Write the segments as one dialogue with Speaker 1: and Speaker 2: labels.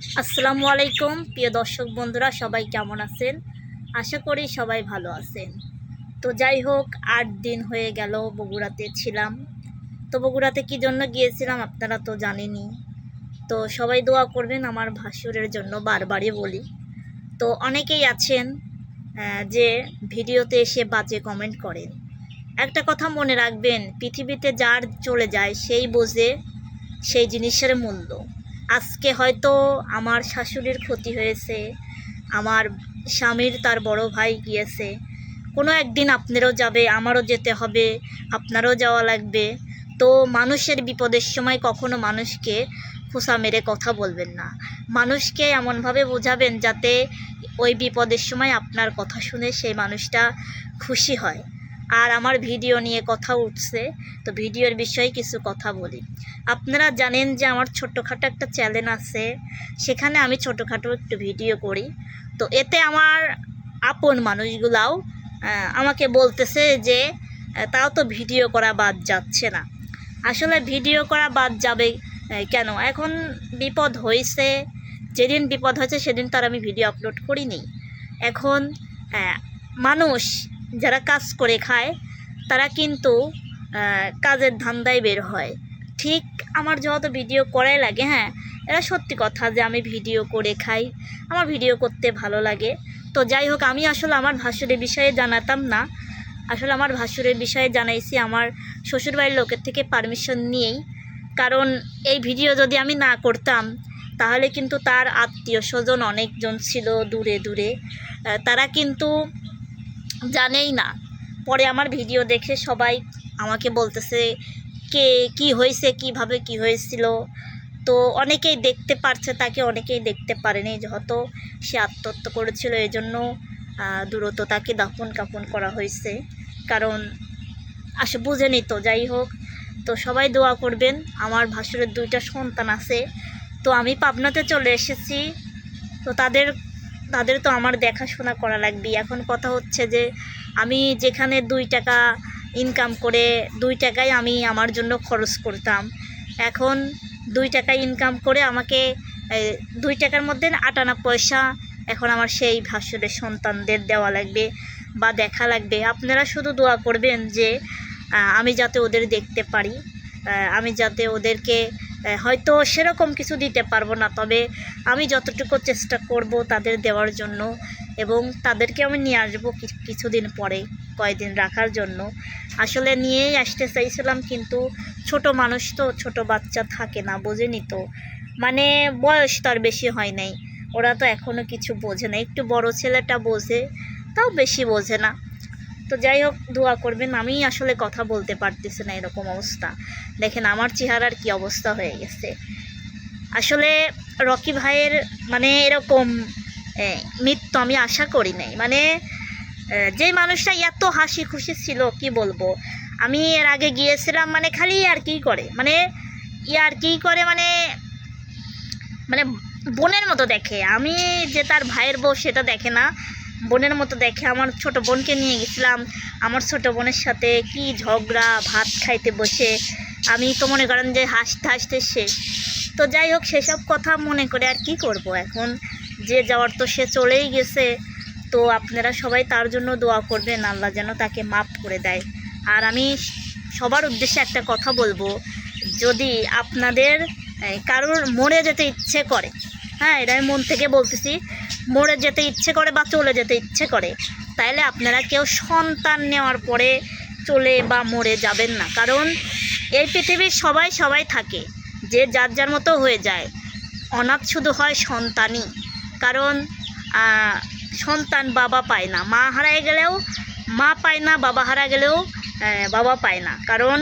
Speaker 1: আসসালামু আলাইকুম, প্রিয় দর্শক বন্ধুরা, সবাই কেমন আছেন? আশা করি সবাই ভালো আছেন। তো যাই হোক, আট দিন হয়ে গেল, বগুড়াতে ছিলাম। তো বগুড়াতে কী জন্য গিয়েছিলাম আপনারা তো জানেনই। তো সবাই দোয়া করবেন, আমার ভাসুরের জন্য বারবারই বলি। তো অনেকেই আছেন যে ভিডিওতে এসে বাজে কমেন্ট করেন। একটা কথা মনে রাখবেন, পৃথিবীতে যার চলে যায়, সেই বোঝে, সেই জিনিসের মূল্য। আজকে হয়তো আমার শাশুড়ির ক্ষতি হয়েছে, আমার স্বামীর তার বড় ভাই গিয়েছে। কোনো একদিন আপনারও যাবে, আমারও যেতে হবে, আপনারও যাওয়া লাগবে। তো মানুষের বিপদের সময় কখনো মানুষকে খোসা মেরে কথা বলবেন না। মানুষকে এমনভাবে বোঝাবেন যাতে ওই বিপদের সময় আপনার কথা শুনে সেই মানুষটা খুশি হয়। আর আমার ভিডিও নিয়ে কথা উঠছে, তো ভিডিওর বিষয়ে কিছু কথা বলি। আপনারা জানেন যে আমার ছোটোখাটো একটা চ্যানেল আছে, সেখানে আমি ছোটোখাটো একটু ভিডিও করি। তো এতে আমার আপন মানুষগুলাও আমাকে বলতেছে যে তাও তো ভিডিও করা বাদ যাচ্ছে না। আসলে ভিডিও করা বাদ যাবে কেন? এখন বিপদ হয়েছে, যেদিন বিপদ হয়েছে সেদিন তার আমি ভিডিও আপলোড করিনি। এখন মানুষ যারা কাজ করে খায়, তারা কিন্তু কাজের ধান্দায় বের হয়। ঠিক আমার যত ভিডিও করাই লাগে হ্যাঁ এটা সত্যি কথা যে আমি ভিডিও করে খাই, আমার ভিডিও করতে ভালো লাগে। তো যাই হোক, আমি আসলে আমার ভাসুরের বিষয়ে জানাতাম না। আসলে আমার ভাসুরের বিষয়ে জানাইছি আমার শ্বশুরবাড়ির লোকের থেকে পারমিশন নিয়েই। কারণ এই ভিডিও যদি আমি না করতাম, তাহলে কিন্তু তার আত্মীয় স্বজন অনেকজন ছিল দূরে দূরে। তারা কিন্তু জানেই না। পরে আমার ভিডিও দেখে সবাই আমাকে বলতেছে, কে, কি হয়েছে? কীভাবে কি হয়েছিল? তো অনেকেই দেখতে পারছে, তাকে অনেকেই দেখতে পারেনি। যেহেতু সে আত্মহত্যা করেছিল জন্য দূরত তাকে দাফন কাফন করা হয়েছে। কারণ, আসে বুঝেনি তো, যাই হোক। তো সবাই দোয়া করবেন, আমার ভাসুরের দুইটা সন্তান আছে। তো আমি পাবনাতে চলে এসেছি। তো তাদের তাদের তো আমার দেখাশোনা করা লাগবে। এখন কথা হচ্ছে যে, আমি যেখানে দুই টাকা ইনকাম করে, দুই টাকায় আমি আমার জন্য খরচ করতাম। এখন দুই টাকা ইনকাম করে আমাকে দুই টাকার মধ্যে আটানা পয়সা এখন আমার সেই ভাসুরের সন্তানদের দেওয়া লাগবে বা দেখা লাগবে। আপনারা শুধু দোয়া করবেন যে আমি যাতে ওদের দেখতে পারি আমি যাতে ওদেরকে হয়তো সেরকম কিছু দিতে পারব না, তবে আমি যতটুকু চেষ্টা করব তাদের দেওয়ার জন্য এবং তাদেরকে আমি নিয়ে আসব কিছুদিন পরে, কয়েকদিন রাখার জন্য। আসলে নিয়েই আসতে চাইছিলাম, কিন্তু ছোট মানুষ তো, ছোট বাচ্চা থাকে না, বোঝেনি তো। মানে বয়স তার বেশি হয় নাই, ওরা তো এখনও কিছু বোঝে না। একটু বড় ছেলেটা বোঝে, তাও বেশি বোঝে না। তো যাই হোক দোয়া করবেন। আমি আসলে কথা বলতে পারতেছি না এরকম অবস্থা। দেখেন, আমার চেহারার কি অবস্থা হয়ে গেছে। আসলে রকি ভাইয়ের মানে এরকম মৃত্যু আমি আশা করি নাই। মানে যে মানুষটা এত হাসি খুশি ছিল, কি বলব? আমি এর আগে গিয়েছিলাম মানে খালি আর কি করে? মানে আর কি করে মানে মানে বোনের মতো দেখে। আমি যে তার ভাইয়ের বউ, সেটা দেখে না। বোনের মতো দেখে আমার ছোট বোনকে নিয়ে গেছিলাম। আমার ছোট বোনের সাথে কি ঝগড়া, ভাত খাইতে বসে। আমি তো মনে করেন যে হাসতে হাসতে শেষ। তো যাই হোক, সেসব কথা মনে করে আর কি করব এখন? যে যাওয়ার তো সে চলেই গেছে। তো আপনারা সবাই তার জন্য দোয়া করবেন, আল্লাহ যেন তাকে মাফ করে দেয়। আর আমি সবার উদ্দেশ্যে একটা কথা বলব, যদি আপনাদের কারোর মরে যেতে ইচ্ছে করে হ্যাঁ এটা আমি মন থেকে বলতেছি মরে যেতে ইচ্ছে করে বা চলে যেতে ইচ্ছে করে, তাইলে আপনারা কেউ সন্তান নেওয়ার পরে চলে বা মরে যাবেন না। কারণ এই পৃথিবীর সবাই সবাই থাকে, যে যার যার মতো হয়ে যায়। অনাথ শুধু হয় সন্তানই। কারণ সন্তান বাবা পায় না। মা হারায় গেলেও, মা পায় না, বাবা হারা গেলেও বাবা পায় না। কারণ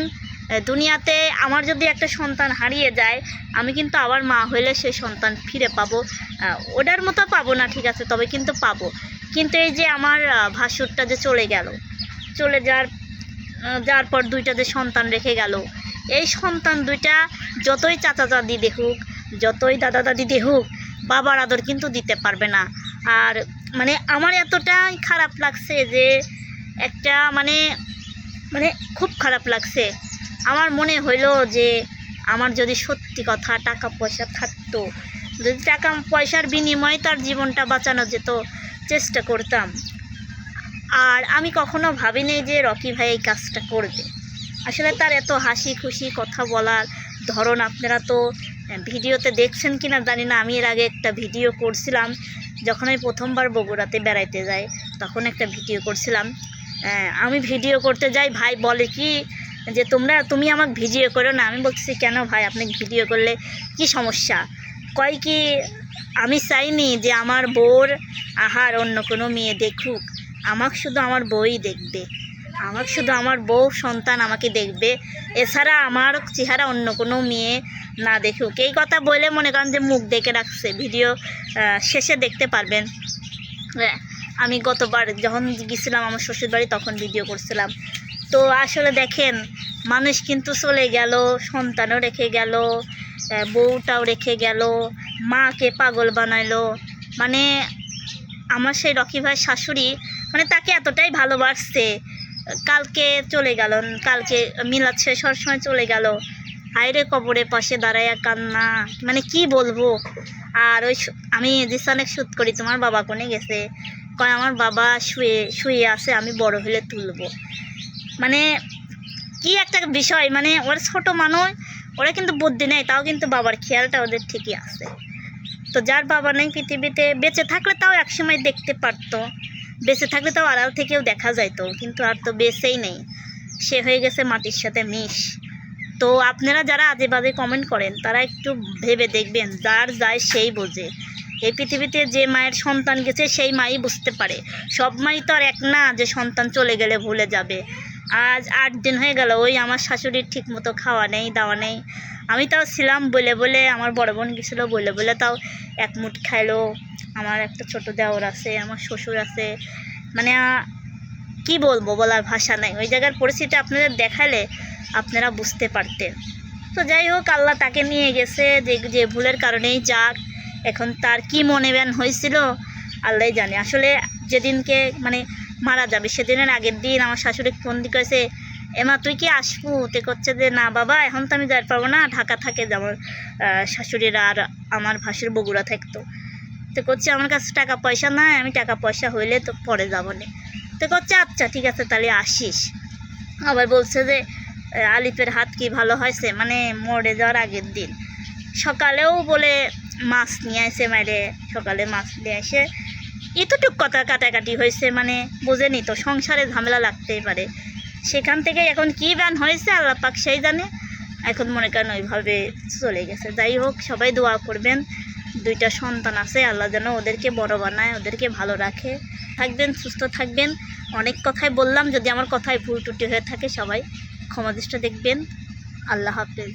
Speaker 1: দুনিয়াতে আমার যদি একটা সন্তান হারিয়ে যায়, আমি কিন্তু আবার মা হইলে সেই সন্তান ফিরে পাবো। ওটার মতো পাবো না, ঠিক আছে, তবে কিন্তু পাবো। কিন্তু এই যে আমার ভাসুরটা যে চলে গেল, চলে যাওয়ার যাওয়ার পর দুইটা যে সন্তান রেখে গেল, এই সন্তান দুইটা যতই চাচা দাদি দেখুক, যতই দাদা দাদি দেখুক, বাবার আদর কিন্তু দিতে পারবে না। আর মানে আমার এতটাই খারাপ লাগছে যে একটা মানে মানে খুব খারাপ লাগছে। আমার মনে হইল যে আমার যদি সত্যি কথা টাকা পয়সা থাকতো, যদি টাকা পয়সার বিনিময়ে তার জীবনটা বাঁচানো যেত, চেষ্টা করতাম। আর আমি কখনো ভাবিনি যে রকি ভাই এই কাজটা করবে। আসলে তার এত হাসি খুশি কথা বলার ধরন আপনারা তো ভিডিওতে দেখছেন কি না জানি না। আমি এর আগে একটা ভিডিও করছিলাম, যখন আমি প্রথমবার বগুড়াতে বেড়াইতে যাই, তখন একটা ভিডিও করছিলাম। আমি ভিডিও করতে যাই, ভাই বলে কি যে তোমরা তুমি আমাকে ভিডিও করো না। আমি বলতেছি কেন ভাই আপনি ভিডিও করলে কি সমস্যা? কয় কি আমি চাইনি যে আমার বোর আহার অন্য কোনো মেয়ে দেখুক। আমাকে শুধু আমার বউই দেখবে। আমাকে শুধু আমার বউ সন্তান আমাকে দেখবে। এছাড়া আমার চেহারা অন্য কোনো মেয়ে না দেখুক। এই কথা বলে মনে করেন যে মুখ দেখে রাখছে। ভিডিও শেষে দেখতে পারবেন। হ্যাঁ, আমি গতবার যখন গেছিলাম আমার শ্বশুরবাড়ি তখন ভিডিও করছিলাম। তো আসলে দেখেন, মানুষ কিন্তু চলে গেল, সন্তানও রেখে গেল বউটাও রেখে গেল, মাকে পাগল বানাইলো। মানে আমার সেই রকি ভাই শাশুড়ি মানে তাকে এতটাই ভালোবাসছে, কালকে চলে গেল, কালকে শেষ হওয়ার সময় চলে গেল। হায়রে কবরের পাশে দাঁড়াইয়া কান্না মানে কি বলব? আর ওই আমি অনেক শ্যুট করি, তোমার বাবা কোনে গেছে? কয়, আমার বাবা শুয়ে শুয়ে আছে, আমি বড় হলে তুলবো। মানে কি একটা বিষয় মানে ওরা ছোট মানুষ, ওরা কিন্তু বুদ্ধি নেই, তাও কিন্তু বাবার খেয়ালটা ওদের ঠিকই আছে। তো যার বাবা নেই পৃথিবীতে, বেঁচে থাকলে তাও একসময় দেখতে পারতো। বেঁচে থাকলে তাও আড়াল থেকেও দেখা যাইতো, কিন্তু আর তো বেঁচেই নেই। সে হয়ে গেছে মাটির সাথে মিশ। তো আপনারা যারা আজে বাজে কমেন্ট করেন, তারা একটু ভেবে দেখবেন, যার যায় সেই বোঝে। এই পৃথিবীতে যে মায়ের সন্তান গেছে, সেই মাই বুঝতে পারে। সব মাই তো আর এক না যে সন্তান চলে গেলে ভুলে যাবে। আজ আট দিন হয়ে গেল, ওই আমার শাশুড়ির ঠিক মতো খাওয়া নেই, দাওয়া নেই। আমি তাও ছিলাম বলে বলে, আমার বড় বোন গেছিল বলে বলে তাও এক মুঠ খাইলো। আমার একটা ছোট দেওর আছে, আমার শ্বশুর আছে। মানে কি বলব বলার ভাষা নাই। ওই জায়গার পরিস্থিতি আপনাদের দেখালে আপনারা বুঝতে পারতেন। তো যাই হোক, আল্লাহ তাকে নিয়ে গেছে, যে যে ভুলের কারণেই যাক, এখন তার কি মনে ব্যান হয়েছিল আল্লাহ জানে। আসলে যেদিনকে মানে মারা যাবে। সেদিনের আগের দিন আমার শাশুড়ি ফোন দিয়ে কয়েছে এমা তুই কি আসব? তে করছে যে না বাবা এখন তো আমি যাই পারব না ঢাকা থাকে আমার শাশুড়িরা আর আমার ভাসুর বগুড়া থাকতো। তো করছে আমার কাছে টাকা পয়সা নাই আমি টাকা পয়সা হইলে তো পরে যাব না তো করছে আচ্ছা ঠিক আছে তাহলে আসিস। আবার বলছে যে আহ, আলিফের হাত কি ভালো হয়েছে? মানে মরে যাওয়ার আগের দিন। সকালেও বলে মাছ নিয়ে আসে মাইরে সকালে মাছ নিয়ে এসে এতটুক কথা কাটাকাটি হয়েছে মানে বোঝেনি তো, সংসারে ঝামেলা লাগতেই পারে। সেখান থেকে এখন কি ব্যান হয়েছে আল্লাহ পাক সেই জানে। এখন মনে করেন ওইভাবে চলে গেছে। যাই হোক, সবাই দোয়া করবেন, দুইটা সন্তান আছে, আল্লাহ যেন ওদেরকে বড় বানায়, ওদেরকে ভালো রাখে। থাকবেন, সুস্থ থাকবেন। অনেক কথাই বললাম, যদি আমার কথায় ভুল টুটি হয়ে থাকে সবাই ক্ষমা দৃষ্টি দেখবেন। আল্লাহ হাফেজ।